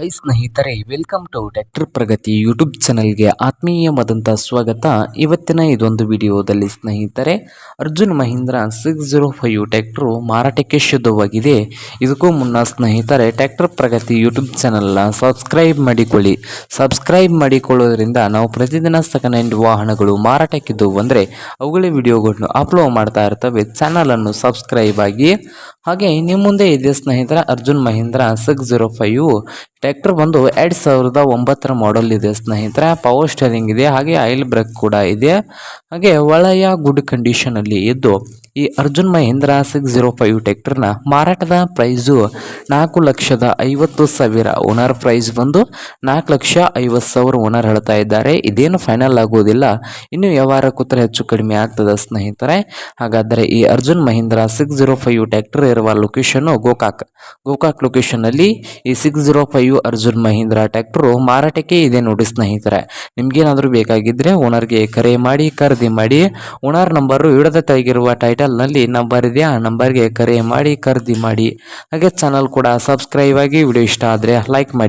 High ಸ್ನೇಹಿತರೆ welcome to doctor Pragati YouTube ಚಾನಲ್ಗೆ ಆತ್ಮೀಯವಾದಂಥ ಸ್ವಾಗತ. ಇವತ್ತಿನ ಇದೊಂದು ವಿಡಿಯೋದಲ್ಲಿ ಸ್ನೇಹಿತರೆ, Arjun Mahindra six zero five tractor ಮಾರಾಟಕ್ಕೆ ಶುದ್ಧವಾಗಿದೆ. ಇದಕ್ಕೂ ಮುನ್ನ ಸ್ನೇಹಿತರೆ ಟ್ಯಾಕ್ಟರ್ ಪ್ರಗತಿ ಯೂಟ್ಯೂಬ್ ಚಾನಲ್ನ ಸಬ್ಸ್ಕ್ರೈಬ್ ಮಾಡಿಕೊಳ್ಳಿ. ಸಬ್ಸ್ಕ್ರೈಬ್ ಮಾಡಿಕೊಳ್ಳೋದ್ರಿಂದ ನಾವು ಪ್ರತಿದಿನ ಸೆಕೆಂಡ್ ಹ್ಯಾಂಡ್ ವಾಹನಗಳು ಮಾರಾಟಕ್ಕಿದ್ದು ಅಂದರೆ ಅವುಗಳ ವಿಡಿಯೋಗಳನ್ನು ಅಪ್ಲೋಡ್ ಮಾಡ್ತಾ ಇರ್ತವೆ. ಚಾನಲನ್ನು ಸಬ್ಸ್ಕ್ರೈಬ್ ಆಗಿ. ಹಾಗೆ ನಿಮ್ಮ ಮುಂದೆ ಇದೆ ಸ್ನೇಹಿತರ, Arjun Mahindra six zero five tractor ಬಂದು ಎರಡು ಸಾವಿರದ ಒಂಬತ್ತರ ಮಾಡೆಲ್ ಇದೆ ಸ್ನೇಹಿತರೆ. ಪವರ್ ಸ್ಟೇರಿಂಗ್ ಇದೆ, ಹಾಗೆ ಆಯಿಲ್ ಬ್ರೇಕ್ ಕೂಡ ಇದೆ. ಹಾಗೆ ಒಳ್ಳೆಯ ಗುಡ್ ಕಂಡೀಷನಲ್ಲಿ ಇದ್ದು, ಈ Arjun Mahindra six zero five ಟ್ಯಾಕ್ಟರ್ನ ಮಾರಾಟದ ಪ್ರೈಸು ನಾಲ್ಕು ಲಕ್ಷದ ಐವತ್ತು ಸಾವಿರ ಓನರ್ ಪ್ರೈಸ್ ಬಂದು ನಾಲ್ಕು ಲಕ್ಷ ಐವತ್ತು ಸಾವಿರ ಓನರ್ ಹೇಳ್ತಾ ಇದ್ದಾರೆ. ಇದೇನು ಫೈನಲ್ ಆಗೋದಿಲ್ಲ. ಇನ್ನು ವ್ಯವಹಾರ ಕೂತ್ರೆ ಹೆಚ್ಚು ಕಡಿಮೆ ಆಗ್ತದೆ ಸ್ನೇಹಿತರೆ. ಹಾಗಾದರೆ ಈ Arjun Mahindra six zero five tractor ಇರುವ ಲೊಕೇಶನ್ನು ಗೋಕಾಕ್ ಗೋಕಾಕ್ ಲೊಕೇಶನ್ನಲ್ಲಿ ಈ six zero five Arjun Mahindra tractor ಮಾರಾಟಕ್ಕೆ ಇದೆ ನೋಡಿ ಸ್ನೇಹಿತರೆ. ನಿಮ್ಗೇನಾದರೂ ಬೇಕಾಗಿದ್ದರೆ ಓನರ್ಗೆ ಕರೆ ಮಾಡಿ, ಖರೀದಿ ಮಾಡಿ, ಓನರ್ ನಂಬರು ಇಡದ ತೆಗಿರುವ ಟೈಟಲ್ನಲ್ಲಿ ನಂಬರ್ ಇದೆ, ಆ ನಂಬರ್ಗೆ ಕರೆ ಮಾಡಿ, ಖರೀದಿ ಮಾಡಿ. ಹಾಗೆ ಚಾನಲ್ ಕೂಡ ಸಬ್ಸ್ಕ್ರೈಬ್ ಆಗಿ ವಿಡಿಯೋ ಇಷ್ಟ ಆದರೆ ಲೈಕ್ ಮಾಡಿ.